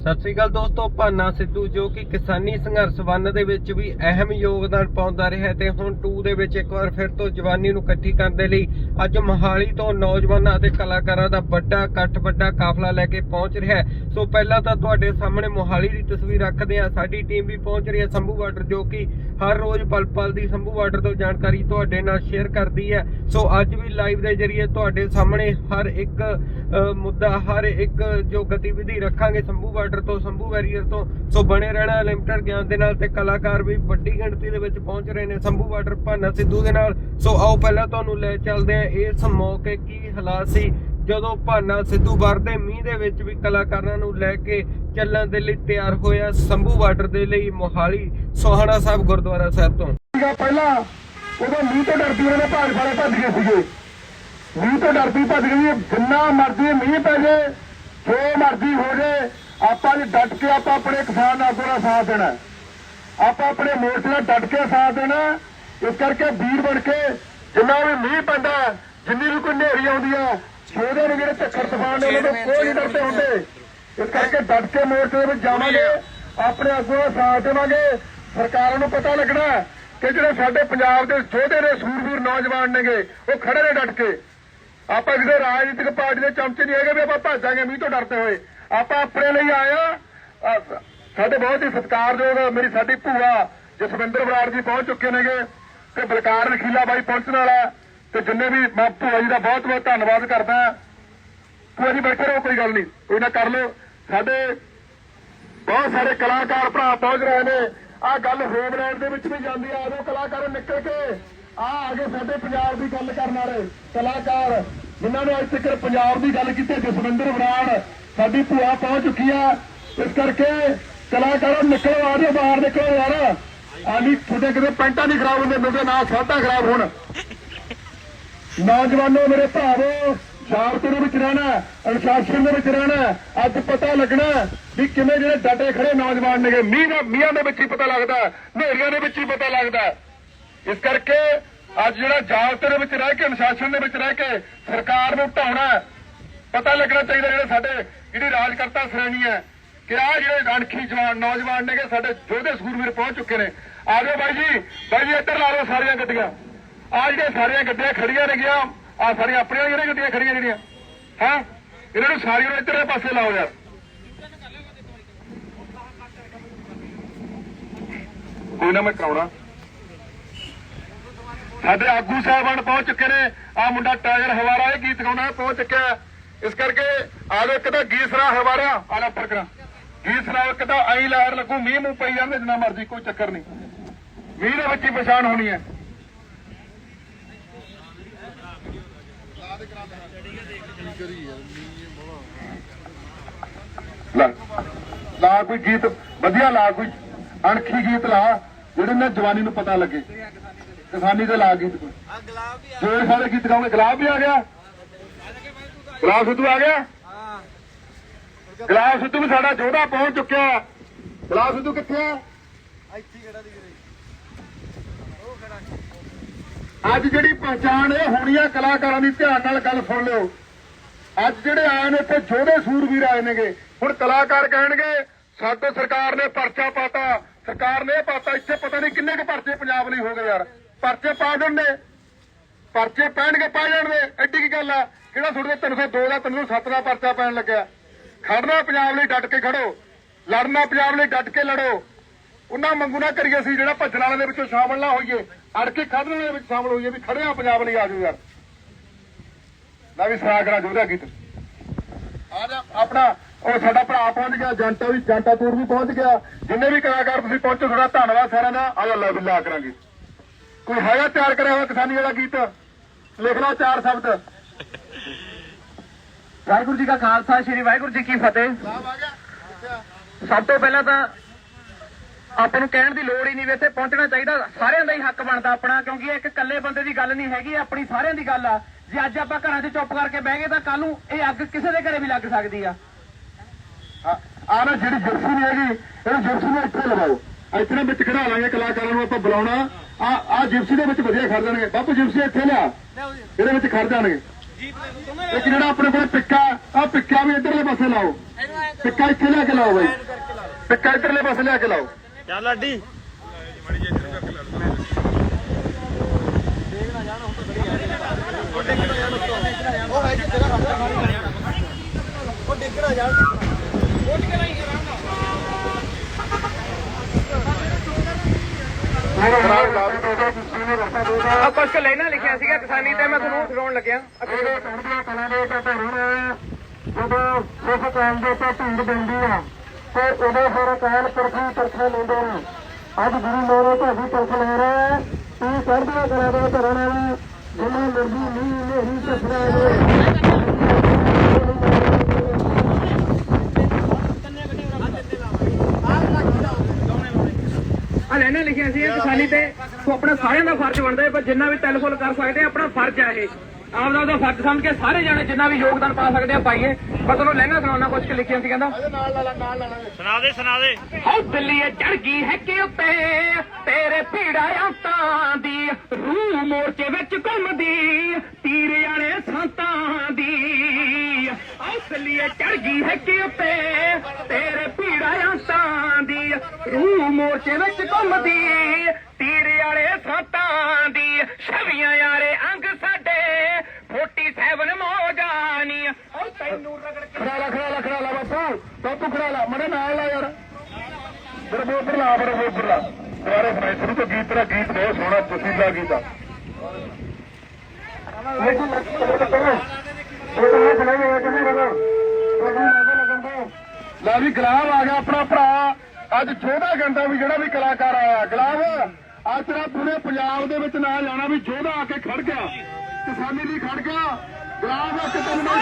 ਸਤਿ ਸ੍ਰੀ ਅਕਾਲ ਦੋਸਤੋ, ਭਾਨਾ ਸਿੱਧੂ ਜੋ ਕਿ ਕਿਸਾਨੀ ਸੰਘਰਸ਼ ਵੰਨ ਦੇ ਵਿੱਚ ਵੀ ਅਹਿਮ ਯੋਗਦਾਨ ਪਾਉਂਦਾ ਰਿਹਾ ਹੈ ਤੇ ਹੁਣ 2 ਦੇ ਵਿੱਚ ਇੱਕ ਵਾਰ ਫਿਰ ਤੋਂ ਜਵਾਨੀ ਨੂੰ ਇਕੱਠੀ ਕਰਨ ਦੇ ਲਈ ਅੱਜ ਮੋਹਾਲੀ ਤੋਂ ਨੌਜਵਾਨਾਂ ਅਤੇ ਕਲਾਕਾਰਾਂ ਦਾ ਵੱਡਾ ਇਕੱਠ, ਵੱਡਾ ਕਾਫਲਾ ਲੈ ਕੇ ਪਹੁੰਚ ਰਿਹਾ ਹੈ। ਸੋ ਪਹਿਲਾਂ ਤਾਂ ਤੁਹਾਡੇ ਸਾਹਮਣੇ ਮੋਹਾਲੀ ਦੀ ਤਸਵੀਰ ਰੱਖਦੇ ਹਾਂ। ਸਾਡੀ ਟੀਮ ਵੀ ਪਹੁੰਚ ਰਹੀ ਹੈ ਸੰਭੂ ਬਾਰਡਰ, ਜੋ ਕਿ ਹਰ ਰੋਜ਼ ਪਲ ਪਲ ਦੀ ਸੰਭੂ ਬਾਰਡਰ ਤੋਂ ਜਾਣਕਾਰੀ ਤੁਹਾਡੇ ਨਾਲ ਸ਼ੇਅਰ ਕਰਦੀ ਹੈ। ਸੋ ਅੱਜ ਵੀ ਲਾਈਵ ਦੇ ਜ਼ਰੀਏ ਤੁਹਾਡੇ ਸਾਹਮਣੇ ਹਰ ਇੱਕ ਮੁੱਦਾ, ਹਰ ਇੱਕ ਜੋ ਗਤੀਵਿਧੀ ਰੱਖਾਂਗੇ ਸੰਭੂ ਬਾਰਡਰ ਤੋਂ, ਸੰਭੂ ਵੈਰੀਅਰ ਤੋਂ, ਸੋ ਬਣੇ ਰਹਿਣਾ ਲਿਮਟਡ ਗਿਆਨ ਦੇ ਨਾਲ ਤੇ ਕਲਾਕਾਰ ਵੀ ਵੱਡੀ ਗਿਣਤੀ ਦੇ ਵਿੱਚ ਪਹੁੰਚ ਰਹੇ ਨੇ ਸੰਭੂ ਬਾਰਡਰ ਭਾਨਾ ਸਿੱਧੂ ਦੇ ਨਾਲ। ਸੋ ਆਓ ਪਹਿਲਾਂ ਤੁਹਾਨੂੰ ਲੈ ਚੱਲਦੇ ਹਾਂ ਇਸ ਮੌਕੇ ਕੀ ਹਾਲਾਤ ਸੀ। ਜਦੋਂ ਭਾਨਾ ਸਿੱਧੂ ਵਰਦੇ ਮੀਂਹ ਦੇ ਵਿੱਚ ਵੀ ਕਲਾਕਾਰਾਂ ਨੂੰ ਲੈ ਕੇ ਚੱਲਣ ਦੇ ਲਈ ਤਿਆਰ ਹੋਇਆ ਸੰਭੂ ਬਾਰਡਰ ਦੇ ਲਈ ਮੋਹਾਲੀ, ਸੋਹਾਣਾ ਸਾਹਿਬ ਗੁਰਦੁਆਰਾ ਸਾਹਿਬ ਤੋਂ। ਸੀਗਾ ਪਹਿਲਾਂ ਉਦੋਂ ਮੀਂਹ ਤੋਂ ਡਰਦੀ ਉਹਨੇ ਭਾਜ ਸਾਰੇ ਭੱਜ ਗਏ ਸੀਗੇ। ਮੀਂਹ ਤੋਂ ਡਰਦੀ ਭੱਜ ਗਈ, ਜਿੰਨਾ ਮਰਜ਼ੀ ਮੀਂਹ ਪੈ ਜੇ, ਜੋ ਮਰਜ਼ੀ ਹੋ ਜੇ ਆਪਾਂ ਨੇ ਡਟ ਕੇ ਆਪਾਂ ਆਪਣੇ ਕਿਸਾਨ ਆਗੂ ਦਾ ਸਾਥ ਦੇਣਾ। ਆਪਾਂ ਆਪਣੇ ਮੋਰਚੇ ਨਾਲ ਡਟ ਕੇ ਸਾਥ ਦੇਣਾ। ਇਸ ਕਰਕੇ ਵੀਰ ਬਣ ਕੇ ਜਿੰਨਾ ਵੀ ਮੀਂਹ ਪੈਂਦਾ ਜਿੰਨੀ ਵੀ ਕੋਈ ਹਨੇਰੀ ਆਉਂਦੀ ਆ ਛੋਦੇ ਨੂੰ ਜਿਹੜੇ ਝੱਖਰ ਤੂਫਾਨ ਨੇ ਉਹਨਾਂ ਤੋਂ ਕੋਈ ਨਹੀਂ ਡਰਦੇ ਹੁੰਦੇ। ਇਸ ਕਰਕੇ ਡਟ ਕੇ ਮੋਰਚੇ ਦੇ ਵਿੱਚ ਜਾਵਾਂਗੇ ਆਪਣੇ ਆਗੂ ਦਾ ਸਾਥ ਦੇਵਾਂਗੇ। ਸਰਕਾਰਾਂ ਨੂੰ ਪਤਾ ਲੱਗਣਾ ਕਿ ਜਿਹੜੇ ਸਾਡੇ ਪੰਜਾਬ ਦੇ ਯੋਧੇ ਨੇ ਸੂਰਬੀਰ ਨੌਜਵਾਨ ਨੇਗੇ ਉਹ ਖੜੇ ਨੇ ਡਟ ਕੇ। ਆਪਾਂ ਕਿਸੇ ਰਾਜਨੀਤਿਕ ਪਾਰਟੀ ਦੇ ਚਮਚੇ ਨਹੀਂ ਹੈਗੇ ਵੀ ਆਪਾਂ ਭੱਜਾਂਗੇ ਮੀਂਹ ਤੋਂ ਡਰਦੇ ਹੋਏ। ਆਪਾਂ ਆਪਣੇ ਲਈ ਆਏ ਆ ਸਾਡੇ ਬਹੁਤ ਹੀ ਸਤਿਕਾਰਯੋਗ ਮੇਰੀ ਸਾਡੀ ਭੂਆ ਜਸਵਿੰਦਰ ਬਰਾੜ ਜੀ ਪਹੁੰਚ ਚੁੱਕੇ ਨੇਗੇ ਤੇ ਬਲਕਾਰ ਨਖੀਲਾ ਬਾਈ ਪਹੁੰਚਣ ਵਾਲਾ ਤੇ ਜਿੰਨੇ ਵੀ ਮੈਂ ਭੂਆ ਜੀ ਦਾ ਬਹੁਤ ਬਹੁਤ ਧੰਨਵਾਦ ਕਰਦਾ ਭੂਆ ਜੀ ਬੈਠੇ ਰਹੋ, ਕੋਈ ਗੱਲ ਨਹੀਂ, ਕੋਈ ਨਾ ਕਰ ਲਓ। ਸਾਡੇ ਬਹੁਤ ਸਾਰੇ ਕਲਾਕਾਰ ਭਰਾ ਪਹੁੰਚ ਰਹੇ ਨੇ। ਆ ਗੱਲ ਹੋਮਲੈਂਡ ਦੇ ਵਿੱਚ ਵੀ ਜਾਂਦੀ ਆ ਆਜੋ ਕਲਾਕਾਰ ਨਿਕਲ ਕੇ ਆ ਆਗੇ ਸਾਡੇ ਪੰਜਾਬ ਦੀ ਗੱਲ ਕਰਨ ਵਾਲੇ ਕਲਾਕਾਰ, ਜਿਨ੍ਹਾਂ ਨੇ ਅੱਜ ਤੱਕ ਪੰਜਾਬ ਦੀ ਗੱਲ ਕੀਤੀ, ਜਸਵਿੰਦਰ ਬਰਾੜ ਸਾਡੀ ਭੂਆ ਪਹੁੰਚ ਚੁੱਕੀ ਆ। ਇਸ ਕਰਕੇ ਕਲਾਕਾਰਾਂ ਨਿਕਲੋ ਆਜੋ ਬਾਹਰ, ਨਿਕਲੋ ਯਾਰ। ਆਲੀ ਤੁਹਾਡੇ ਕਿਤੇ ਪੈਂਟਾਂ ਨਹੀਂ ਖਰਾਬ ਹੁੰਦੇ ਮੇਰੇ ਨਾਲ ਸਾਡਾ ਖਰਾਬ ਹੋਣ। ਨੌਜਵਾਨੋ, ਮੇਰੇ ਭਰਾਵੋ ਸ਼ਾਂਤੀ ਦੇ ਵਿੱਚ ਰਹਿਣਾ ਅਨੁਸ਼ਾਸਨ ਦੇ ਵਿੱਚ ਰਹਿਣਾ ਅੱਜ ਪਤਾ ਲੱਗਣਾ ਵੀ ਕਿਵੇਂ ਜਿਹੜੇ ਡਾਟੇ ਖੜੇ ਨੌਜਵਾਨ ਨੇਗੇ। ਮੀਂਹ ਦਾ ਮੀਂਹਾਂ ਦੇ ਵਿੱਚ ਹੀ ਪਤਾ ਲੱਗਦਾ ਹਨੇਰੀਆਂ ਦੇ ਵਿੱਚ ਹੀ ਪਤਾ ਲੱਗਦਾ ਇਸ ਕਰਕੇ ਅੱਜ ਜਿਹੜਾ ਜਾਗਤ ਦੇ ਵਿੱਚ ਰਹਿ ਕੇ, ਅਨੁਸ਼ਾਸਨ ਦੇ ਵਿੱਚ ਰਹਿ ਕੇ ਸਰਕਾਰ ਨੂੰ ਢਾਉਣਾ ਪਤਾ ਲੱਗਣਾ ਚਾਹੀਦਾ ਜਿਹੜੇ ਸਾਡੇ ਜਿਹੜੀ ਰਾਜਕਰਤਾ ਸ਼੍ਰੇਣੀ ਹੈ, ਕਿ ਆ ਜਿਹੜੇ ਅਣਖੀ ਜਵਾਨ ਨੌਜਵਾਨ ਨੇਗੇ, ਸਾਡੇ ਯੋਧੇ ਸੂਰਵੀਰ ਪਹੁੰਚ ਚੁੱਕੇ ਨੇ। ਆ ਜਾਓ ਬਾਈ ਜੀ ਬਾਈ ਜੀ, ਇੱਧਰ ਲਾ ਲਓ ਸਾਰੀਆਂ ਗੱਡੀਆਂ। ਆ ਜਿਹੜੀਆਂ ਸਾਰੀਆਂ ਗੱਡੀਆਂ ਖੜੀਆਂ ਨੇਗੀਆਂ ਆ ਸਾਰੀਆਂ ਆਪਣੀਆਂ ਜਿਹੜੀਆਂ ਗੱਡੀਆਂ ਖੜੀਆਂ ਜਿਹੜੀਆਂ, ਹੈ? ਇਹਨਾਂ ਨੂੰ ਸਾਰੀਆਂ ਨੂੰ ਇੱਧਰਲੇ ਪਾਸੇ ਲਾਓ ਯਾਰ। ਕੋਈ ਨਾ ਮੈਂ ਕਰਾਉਣਾ। ਸਾਡੇ ਆਗੂ ਸਾਹਿਬਾਨ ਪਹੁੰਚ ਚੁੱਕੇ ਨੇ। ਆ ਮੁੰਡਾ ਟਾਇਗਰ ਹਵਾਰਾ ਇਹ ਗੀਤ ਗਾਉਣਾ ਪਹੁੰਚ ਚੁੱਕਿਆ। ਇਸ ਕਰਕੇ ਆ ਲੋ ਇੱਕ ਤਾਂ ਗੀਸਰਾ ਹਵਾਰਾ ਆ ਲੈ ਉੱਪਰ ਕਰਾਂ। ਗੀਸਰਾ ਇੱਕ ਤਾਂ ਆਈ ਲਹਿਰ ਲੱਗੂ ਮੀਂਹ ਮੂੰਹ ਪਈ ਜਾਂਦੇ ਜਿੰਨਾ ਮਰਜ਼ੀ ਕੋਈ ਚੱਕਰ ਨਹੀਂ। ਮੀਂਹ ਦੇ ਵਿੱਚ ਹੀ ਪਛਾਣ ਹੋਣੀ ਹੈ। ਲਾ ਕੋਈ ਗੀਤ ਵਧੀਆ ਲਾ ਕੋਈ ਅਣਖੀ ਗੀਤ ਲਾ ਜਿਹੜੇ ਨੇ ਜਵਾਨੀ ਨੂੰ ਪਤਾ ਲੱਗੇ। ਕਿਸਾਨੀ ਦੇ ਲਾ ਗੀਤ ਕੋਈ। ਜਿਹੜੇ ਸਾਰੇ ਗੀਤ ਗਾਉਂਗੇ ਗੁਲਾਬ ਵੀ ਆ ਗਿਆ। ਗੁਲਾਬ ਸਿੱਧੂ ਆ ਗਿਆ? ਗੁਲਾਬ ਸਿੱਧੂ ਵੀ ਸਾਡਾ ਜੋਧਾ ਪਹੁੰਚ ਚੁੱਕਿਆ ਗੁਲਾਬ ਸਿੱਧੂ ਕਿੱਥੇ ਆ ਅੱਜ ਜਿਹੜੀ ਪਛਾਣ ਇਹ ਹੋਣੀ ਆ ਕਲਾਕਾਰਾਂ ਦੀ ਧਿਆਨ ਨਾਲ ਗੱਲ ਸੁਣ ਲਿਓ। ਅੱਜ ਜਿਹੜੇ ਆਏ ਨੇ ਇੱਥੇ ਜੋਧੇ ਸੂਰਵੀਰ ਆਏ ਨੇਗੇ। ਹੁਣ ਕਲਾਕਾਰ ਕਹਿਣਗੇ ਸਾਡੋ ਸਰਕਾਰ ਨੇ ਪਰਚਾ ਪਾਤਾ। ਸਰਕਾਰ ਨੇ ਇਹ ਪਾਤਾ ਇੱਥੇ ਪਤਾ ਨਹੀਂ ਕਿੰਨੇ ਕੁ ਪਰਚੇ ਪੰਜਾਬ ਲਈ ਹੋ ਗਏ ਯਾਰ। ਪਰਚੇ ਪਾ ਦਿੰਦੇ। ਪਰਚੇ ਪੈਣਗੇ ਪਾ ਜਾਣਦੇ ਐਡੀ ਕੀ ਗੱਲ ਆ? ਕਿਹੜਾ ਤੁਹਾਡੇ 302 ਦਾ 307 ਦਾ ਪਰਚਾ ਪੈਣ ਲੱਗਿਆ? ਖੜਨਾ ਪੰਜਾਬ ਲਈ, ਡਟ ਕੇ ਖੜੋ। ਲੜਨਾ ਪੰਜਾਬ ਲਈ, ਡਟ ਕੇ ਲੜੋ। ਉਹਨਾਂ ਮੰਗੂ ਨਾ ਕਰੀਏ ਸੀ ਜਿਹੜਾ ਭੱਜਣ ਵਾਲਿਆਂ ਦੇ ਵਿੱਚੋਂ ਸ਼ਾਮਲ ਨਾ ਹੋਈਏ। ਅੜ ਕੇ ਖੜਨ ਵਾਲਿਆਂ ਦੇ ਵਿੱਚ ਸ਼ਾਮਲ ਹੋਈਏ ਵੀ ਖੜਿਆ ਪੰਜਾਬ ਲਈ ਆ ਜਾਓ ਯਾਰ। ਮੈਂ ਵੀ ਸਾਗਰਾ ਜੋਧਾ ਗੀਤ। ਆ ਜਾ, ਆਪਣਾ, ਉਹ ਸਾਡਾ ਭਰਾ ਪਹੁੰਚ ਗਿਆ, ਜੰਟਾ ਵੀ, ਜੰਟਾ ਟੂਰ ਵੀ ਪਹੁੰਚ ਗਿਆ। ਜਿੰਨੇ ਵੀ ਕਲਾਕਾਰ ਤੁਸੀਂ ਪਹੁੰਚੋ, ਤੁਹਾਡਾ ਧੰਨਵਾਦ ਸਾਰਿਆਂ ਦਾ। ਆ ਜਾ, ਲੈ ਵੀ ਕਰਾਂਗੇ। ਕੋਈ ਹੈਗਾ ਤਿਆਰ ਕਰਿਆ ਹੋਇਆ ਕਿਸਾਨੀ ਵਾਲਾ ਗੀਤ? ਲਿਖ ਲਓ ਚਾਰ ਸ਼ਬਦ। ਵਾਹਿਗੁਰੂ ਜੀ ਕਾ ਖਾਲਸਾ, ਸ੍ਰੀ ਵਾਹਿਗੁਰੂ ਜੀ ਕੀ ਫਤਿਹ। ਸਭ ਤੋਂ ਪਹਿਲਾਂ ਤਾਂ ਆਪਾਂ ਨੂੰ ਕਹਿਣ ਦੀ ਲੋੜ ਹੀ ਨਹੀਂ ਵੀ ਇੱਥੇ ਪਹੁੰਚਣਾ ਚਾਹੀਦਾ। ਸਾਰਿਆਂ ਦਾ ਹੀ ਹੱਕ ਬਣਦਾ ਆਪਣਾ, ਕਿਉਂਕਿ ਇਹ ਇੱਕ ਇਕੱਲੇ ਬੰਦੇ ਦੀ ਗੱਲ ਨਹੀਂ ਹੈਗੀ, ਆਪਣੀ ਸਾਰਿਆਂ ਦੀ ਗੱਲ ਆ। ਜੇ ਅੱਜ ਆਪਾਂ ਘਰਾਂ 'ਚ ਚੁੱਪ ਕਰਕੇ ਬਹਿ ਗਏ, ਤਾਂ ਕੱਲ ਨੂੰ ਇਹ ਅੱਗ ਕਿਸੇ ਦੇ ਘਰੇ ਵੀ ਲੱਗ ਸਕਦੀ ਆ। ਆ ਨਾ ਜਿਹੜੀ ਜਰਸੀ ਨਹੀਂ ਹੈਗੀ, ਇਹ ਜਰਸੀ ਨੂੰ ਇੱਥੇ ਲਵਾਓ ਇੱਥੇ ਵਿੱਚ ਖੜਾ ਲਾਂਗੇ, ਕਲਾਕਾਰਾਂ ਨੂੰ ਆਪਾਂ ਬੁਲਾਉਣਾ। ਆ ਆ ਜਿਪਸੀ ਦੇ ਵਿੱਚ ਵਧੀਆ ਖੜ ਜਾਣਗੇ। ਬਾਪੂ ਜਿਪਸੀ ਇੱਥੇ ਲਿਆ। ਇਹਦੇ ਵਿੱਚ ਖੜ ਜਾਣਗੇ। ਇੱਕ ਜਿਹੜਾ ਆਪਣੇ ਕੋਲ ਪਿੱਕਾ ਆ ਪਿੱਕਾ ਵੀ ਇੱਧਰਲੇ ਪਾਸੇ ਲਾਓ। ਪਿੱਕਾ ਇੱਥੇ ਲਿਆ ਕੇ ਲਾਓ ਬਈ। ਪਿੱਕਾ ਇੱਧਰਲੇ ਪਾਸੇ ਲਿਆ ਕੇ ਲਾਓ। ਚੱਲ ਅੱਡੀ ਖਰਾਬ ਲਾ ਦੇ ਦੋ ਕਿਸੇ ਨੇ ਰਸਤਾ ਦੇ ਦਾ ਆ ਕੁਝ ਲੈਣਾ ਲਿਖਿਆ ਸੀਗਾ ਕਿਸਾਨੀ ਤੇ ਮੈਂ ਤੁਹਾਨੂੰ ਦਿਖਾਉਣ ਲੱਗਿਆ। ਜਦੋਂ ਸਿੱਖ ਕਾਲ ਦੇ ਉੱਤੇ ਢਿੰਡ ਪੈਂਦੀ ਆ ਤੇ ਉਦੋਂ ਫਿਰ ਕਾਲ ਪਰਖੀ ਪਰਖਾ ਲੈਂਦੇ ਨੇ। ਅੱਜ ਗੁਰੂ ਮੇਰੇ ਭਾਜੀ ਪਰਖ ਲੈ ਰਿਹਾ ਤੂੰ ਕਰਦਿਆ ਕਰਾ ਦੇ ਧਰਨ ਵਾਲਾ ਜਿੰਨਾ ਮਰਜ਼ੀ ਨਹੀਂ ਮੇਰੀ ਸਸਰਾ ਦੇ ਆ ਲੈਣਾ ਕਿਸਾਨੀ ਤੇ ਸੋ ਆਪਣਾ ਸਾਰਿਆਂ ਦਾ ਫਰਜ਼ ਬਣਦਾ ਹੈ ਪਰ ਜਿੰਨਾ ਵੀ ਟੈਲੀਫੋਨ ਕਰ ਸਕਦੇ ਆ ਆਪਣਾ ਫਰਜ਼ ਹੈ ਇਹ। ਆਪ ਦਾ ਉਹਦਾ ਫਰਜ਼ ਸਮਝ ਕੇ ਸਾਰੇ ਜਾਣੇ ਜਿੰਨਾ ਵੀ ਯੋਗਦਾਨ ਪਾ ਸਕਦੇ ਆ ਪਾਈਏ। ਪਰ ਤੁਹਾਨੂੰ ਲੈਣਾ ਸੁਣਾਉਣਾ ਕੁਝ ਕਿ ਲਿਖਿਆ ਸੀ ਕਹਿੰਦਾ। ਸੁਣਾ ਦੇ ਸੁਣਾ ਦੇ। ਹਉ ਦਿੱਲੀਏ ਚੜ ਗਈ ਹੈ ਕਿ ਉੱਤੇ ਤੇਰੇ ਭੀੜਾ ਆਤਾਂ ਦੀ ਰੂਹ ਮੋਰਚੇ ਵਿੱਚ ਘੁੰਮਦੀ ਤੀਰ ਵਾਲੇ ਸੰਤਾਂ ਦੀ। ਹਉ ਦਿੱਲੀਏ ਚੜ ਗਈ ਹੈ ਕਿ ਉੱਤੇ ਤੇਰੇ ਭੀੜਾ ਆਤਾਂ ਦੀ ਰੂਹ ਮੋਰਚੇ ਵਿੱਚ ਘੁੰਮਦੀ ਖੜਾ ਲਾ ਖੜਾ ਲਾ ਖੜਾ ਲਾ ਬਾਪੂ। ਬਾਪੂ ਖੜਾ ਲਾ ਮੜੇ ਨਾਲ ਲਾ ਯਾਰ। ਬੜੇ ਉੱਪਰ ਲਾ ਬੜੇ ਉੱਪਰ ਲਾ। ਦੁਆਰੇ ਸੁਣਾਈ ਸ਼ੁਰੂ ਤੋਂ ਗੀਤ ਤੇਰਾ ਗੀਤ ਬਹੁਤ ਸੋਹਣਾ ਤੁਸੀਂ ਲਾ ਗੀਤ ਆ ਲਾ ਵੀ ਗੁਲਾਬ ਆ ਗਿਆ ਆਪਣਾ ਭਰਾ। ਅੱਜ ਜੋਧਾ ਗੰਦਾ ਵੀ ਜਿਹੜਾ ਵੀ ਕਲਾਕਾਰ ਆਇਆ। ਗੁਲਾਬ ਅੱਜ ਤੇਰਾ ਪੂਰੇ ਪੰਜਾਬ ਦੇ ਵਿੱਚ ਨਾਂ ਜਾਣਾ ਵੀ ਜੋਧਾ ਆ ਕੇ ਖੜ ਗਿਆ। ਕਿਸਾਨੀ ਲਈ ਖੜ ਗਿਆ। ਗੁਲਾਬ ਇੱਕ ਤੈਨੂੰ ਮੈਂ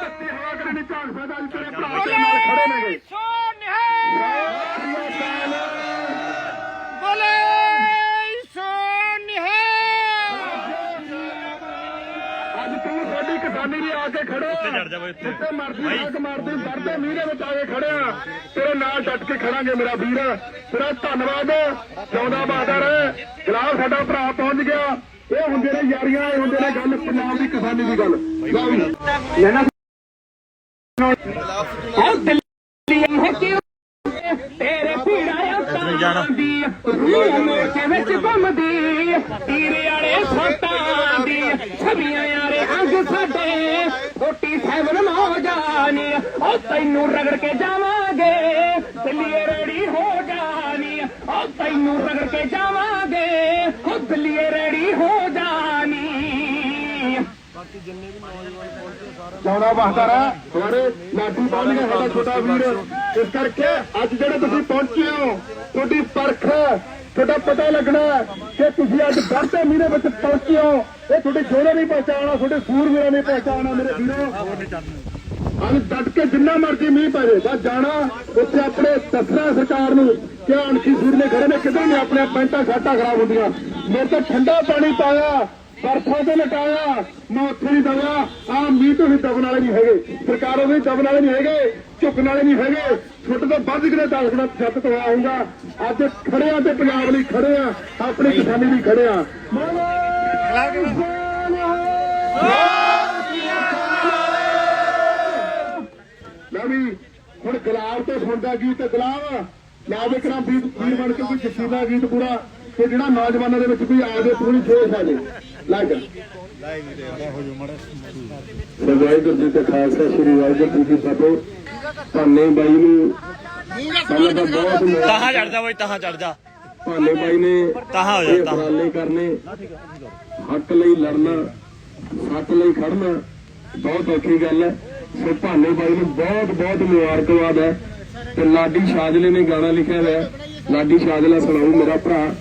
ਤੱਤੀ ਹਵਾ ਕਰੇ ਨਹੀਂ ਝਾੜ ਸਕਦਾ ਅੱਜ ਤੇਰੇ ਭਰਾ ਨਾਲ ਖੜੇ ਨੇਗੇ। ਕਿਸਾਨੀ ਲਈ ਆ ਕੇ ਖੜਿਆ। ਜਿੱਥੇ ਮਰਦੀ ਹੱਕ ਮਾਰਦੀ ਵਰਦੇ ਮੀਂਹ ਦੇ ਵਿੱਚ ਆ ਕੇ ਖੜਿਆ ਤੇਰੇ ਨਾਲ ਡਟ ਕੇ ਖੜਾਂਗੇ ਮੇਰਾ ਵੀਰ। ਤੇਰਾ ਧੰਨਵਾਦ। ਜਿਉਂਦਾ ਬਹਾਦਰ। ਗੁਲਾਬ ਸਾਡਾ ਭਰਾ ਪਹੁੰਚ ਗਿਆ। ਇਹ ਹੁੰਦੇ ਨੇ ਯਾਰੀਆਂ ਇਹ ਹੁੰਦੇ ਨੇ ਗੱਲ ਪੰਜਾਬ ਦੀ ਕਿਸਾਨੀ ਦੀ ਗੱਲ। ਲੈਣਾ ਉਹ ਦਿੱਲੀ ਹੈ ਕਿ ਤੇਰੇ ਪੀੜਾ ਆਤਾਂ ਦੀ ਰੂਹ ਮੋਚੇ ਵਿੱਚ ਘੁੰਮਦੀ। ਤੀਰੇ ਵਾਲੇ ਸੱਤਾਂ ਦੀ। ਛਵੀਆਂ ਯਾਰੇ ਅੰਗ ਸਾਡੇ। ਕੋਟੀ ਸੈਵਨ ਮੌਜਾਨੀ ਉਹ ਤੈਨੂੰ ਰਗੜ ਕੇ ਜਾਵਾਂਗੇ। ਦਿੱਲੀਏ ਰੈਡੀ ਹੋ ਜਾਨੀ ਉਹ ਤੈਨੂੰ ਰਗੜ ਕੇ ਜਾਵਾਂਗੇ। ਉਹ ਦਿੱਲੀਏ ਜਿਉਂਦਾ ਬਹਾਦਰ ਹੈ ਲਾਡੀ ਪਹੁੰਚ ਸਾਡਾ ਛੋਟਾ ਵੀਰ। ਇਸ ਕਰਕੇ ਅੱਜ ਜਿਹੜੇ ਤੁਸੀਂ ਪਹੁੰਚੇ ਹੋ, ਤੁਹਾਡੀ ਪਰਖ ਤੁਹਾਡਾ ਪਤਾ ਲੱਗਣਾ ਕਿ ਤੁਸੀਂ ਅੱਜ ਵਰਤੇ ਮੀਂਹ ਵਿੱਚ ਪਹੁੰਚੇ ਹੋ। ਇਹ ਤੁਹਾਡੇ ਜੋੜੇ ਨਹੀਂ ਪਹੁੰਚਾਉਣਾ ਤੁਹਾਡੇ ਸੂਰਵੀਰਾਂ ਨਹੀਂ ਪਹੁੰਚਾਉਣਾ ਮੇਰੇ ਵੀਰੋ। ਅੱਜ ਡਟ ਕੇ ਜਿੰਨਾ ਮਰਜ਼ੀ ਮੀਂਹ ਪੈ ਜਾਏ ਬਸ ਜਾਣਾ ਉੱਥੇ ਆਪਣੇ ਦੱਸਣਾ ਸਰਕਾਰ ਨੂੰ ਕਿ ਅਣਖੀ ਸੂਰ ਨੇ ਖੜੇ ਨੇ ਕਿਧਰ ਨੇ ਆਪਣੇ ਪੈਂਟਾਂ ਖਾਟਾਂ ਖਰਾਬ ਹੁੰਦੀਆਂ। ਮੇਰੇ ਤੇ ਠੰਡਾ ਪਾਣੀ ਪਾਇਆ। ਬਰਫਾਂ ਤੇ ਲਟਾਇਆ, ਮੈਂ ਉੱਥੇ ਨਹੀਂ ਦਵਾ ਆ ਮੀਂਹ ਤੋਂ ਵੀ ਦਬਣ ਵਾਲੇ ਨਹੀਂ ਹੈਗੇ। ਸਰਕਾਰ ਉਹਦੇ ਦਬਣ ਵਾਲੇ ਨਹੀਂ ਹੈਗੇ, ਝੁਕਣ ਵਾਲੇ ਨਹੀਂ ਹੈਗੇ। ਛੁੱਟ ਤੋਂ ਵੱਧ ਕਿਤੇ ਦਸ ਛੱਤ ਤੋਂ ਆਇਆ ਅੱਜ ਖੜੇ ਆ ਤੇ ਪੰਜਾਬ ਲਈ ਖੜੇ ਆ, ਆਪਣੀ ਕਿਸਾਨੀ ਲਈ ਖੜੇ ਆ। ਲੈ ਵੀ ਹੁਣ ਗੁਲਾਬ ਤੋਂ ਸੁਣਦਾ ਗੀਤ ਤੇ ਗੁਲਾਬ ਲਾ ਦੇ ਕਰਾਂ ਵੀਰ ਬਣ ਕੇ ਕੋਈ ਜੱਸੀ ਗੀਤ ਪੂਰਾ। ਤੇ ਜਿਹੜਾ ਨੌਜਵਾਨਾਂ ਦੇ ਵਿੱਚ ਕੋਈ ਆ ਦੇ ਪੂਰੀ ਜੋਸ਼ ਆ ਜੇ। ਲੱਗ। ਵਾਹਿਗੁਰੂ ਜੀ ਕਾ ਖਾਲਸਾ ਸ੍ਰੀ ਵਾਹਿਗੁਰੂ ਜੀ ਕੀ ਫਤਿਹ। ਭਾਨੇ ਬਾਈ ਨੂੰ ਪਹਿਲਾਂ ਤਾਂ ਬਹੁਤ ਮੁਬਾਰਕ- ਤਾਹਾਂ ਚੜ ਜਾ ਬਈ ਤਾਹਾਂ ਚੜ ਜਾ। ਭਾਨੇ ਬਾਈ ਨੇ ਤਾਹਾਂ ਹੋ ਜਾ ਇਹ ਤਾਹਾਂ। ਉਪਰਾਲੇ ਕਰਨੇ। ਹੱਕ ਲਈ ਲੜਨਾ ਸੱਚ ਲਈ ਖੜਨਾ ਬਹੁਤ ਔਖੀ ਗੱਲ ਹੈ। ਸੋ ਭਾਨੇ ਬਾਈ ਨੂੰ ਬਹੁਤ ਬਹੁਤ ਮੁਬਾਰਕਬਾਦ ਹੈ। ਤੇ ਲਾਡੀ ਸ਼ਾਜਲੇ ਨੇ ਗਾਣਾ ਲਿਖਿਆ ਹੋਇਆ ਹੈ। ਲਾਡੀ ਸ਼ਾਜਲਾ ਸੁਣਾਉ ਮੇਰਾ ਭਰਾ।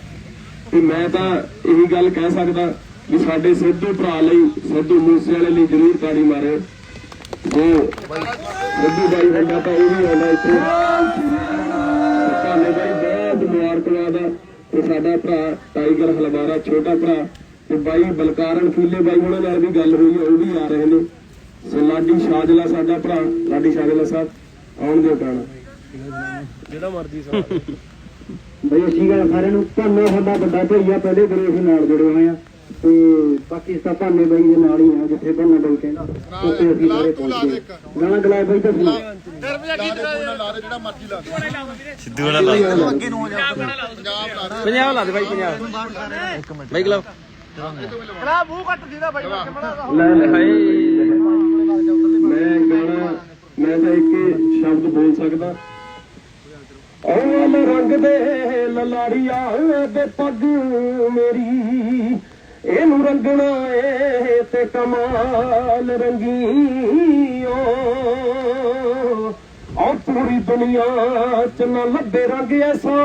ਤੇ ਮੈਂ ਤਾਂ ਇਹੀ ਗੱਲ ਕਹਿ ਸਕਦਾ ਵੀ ਸਾਡੇ ਸਿੱਧੂ ਭਰਾ ਲਈ ਸਿੱਧੂ ਮੂਸੇ ਵਾਲੇ ਲਈ ਜ਼ਰੂਰ ਤਾੜੀ ਮਾਰਿਓ ਜੋ ਸਿੱਧੂ ਬਾਈ ਹੁੰਦਾ ਤਾਂ ਉਹ ਵੀ ਆਉਂਦਾ ਇੱਥੇ। ਭਾਨੇ ਬਾਈ ਬਹੁਤ ਮੁਬਾਰਕਬਾਦ ਆ। ਤੇ ਸਾਡਾ ਭਰਾ ਟਾਈਗਰ ਹਲਵਾਰਾ ਛੋਟਾ ਭਰਾ। ਤੇ ਬਾਈ ਬਲਕਾਰਨ ਫੂਲੇ ਬਾਈ ਉਹਨਾਂ ਨਾਲ ਵੀ ਗੱਲ ਹੋਈ ਉਹ ਵੀ ਆ ਰਹੇ ਨੇ। ਸੋ ਲਾਡੀ ਸ਼ਾਜਲਾ ਸਾਡਾ ਭਰਾ ਲਾਡੀ ਸ਼ਾਜਲਾ ਸਾਹਿਬ ਆਉਣ ਦਿਓ ਗਾਣਾ। ਜਿਹੜਾ ਮਰਜ਼ੀ ਸਾਹਿਬ ਬਈ ਅਸੀਂ ਗੱਲ ਸਾਰਿਆਂ ਨੂੰ ਧੰਨਵਾਦ ਸਾਡਾ ਵੱਡਾ ਭਈਆ ਪਹਿਲੇ ਗੁਰੂ ਅਸੀਂ ਨਾਲ ਜੁੜੇ ਹੋਏ ਆ। ਤੇ ਬਾਕੀ ਸਭ ਭਾਨੇ ਬਾਈ ਦੇ ਨਾਲ ਹੀ ਆ ਜਿੱਥੇ ਭਾਨਾ ਬਾਈ ਕਹਿੰਦਾ ਉੱਥੇ ਅਸੀਂ ਸਾਰੇ ਪਹੁੰਚ। ਗਏ ਗਾਣਾ ਗਲਾਏ ਬਾਈ ਤਾਂ ਸੁਣਾ। ਸਿੱਧੂ ਵਾਲਾ ਲਾ ਪੰਜਾਬ ਲਾ ਦੇ। ਬਾਈ ਪੰਜਾਬ। ਬਾਈ ਗਲਵ ਲੈ ਲੈ ਹਾਏ ਮੈਂ ਗਾਣਾ ਮੈਂ ਤਾਂ ਇੱਕ ਸ਼ਬਦ ਬੋਲ ਸਕਦਾ। ਉਹ ਵਾਲੇ ਰੰਗ ਦੇ ਲਲਾੜੀਆ ਦੇ ਪੱਗ ਮੇਰੀ। ਇਹਨੂੰ ਰੰਗਣਾ ਏ ਤੇ ਕਮਾਲ ਰੰਗੀਓ। ਔਰ ਪੂਰੀ ਦੁਨੀਆ ਚ ਨਾ ਲੱਭੇ ਰੰਗ ਐਸਾ,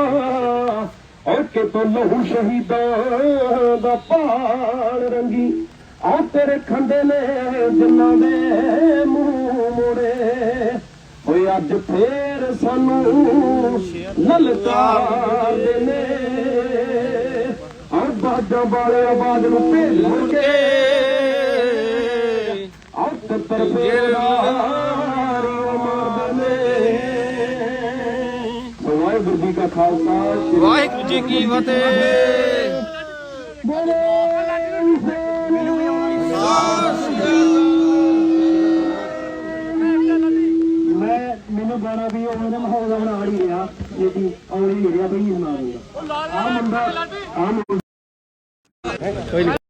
ਔਰ ਕਿਤੋਂ ਲਹੂ ਸ਼ਹੀਦਾਂ ਦਾ ਪਾਲ ਰੰਗੀ। ਆ ਤੇਰੇ ਖੰਡੇ ਨੇ ਜਿਨ੍ਹਾਂ ਦੇ ਮੂੰਹ ਮੋੜੇ, ਓਏ ਅੱਜ ਫੇਰ ਸਾਨੂੰ ਲਲਕਾਰਦੇ ਨੇ ਆ ਬਾਜਾਂ ਵਾਲੇ ਆਵਾਜ਼ ਨੂੰ ਭੇਲ ਕੇ ਆ ਤਰ ਫੇਰ ਮਾਰਦੇ ਨੇ ਵਾਹਿਗੁਰੂ ਜੀ ਕਾ ਖਾਲਸਾ ਸ੍ਰੀ ਵਾਹਿਗੁਰੂ ਜੀ ਕੀ ਫਤਿਹ। ਮੈਂ ਮੈਨੂੰ ਗਾਣਾ ਵੀ ਉਹ ਨਾ ਮਾਹੌਲ ਦਾ ਬਣਾ ਹੀ ਰਿਹਾ ਜਿਹਦੀ ਆਉਣੀ ਰਿਹਾ ਬਈ ਸੁਣਾ ਦੂੰਗਾ ਆ ਮੁੰਡਾ ਆ ਮੁੰਡਾ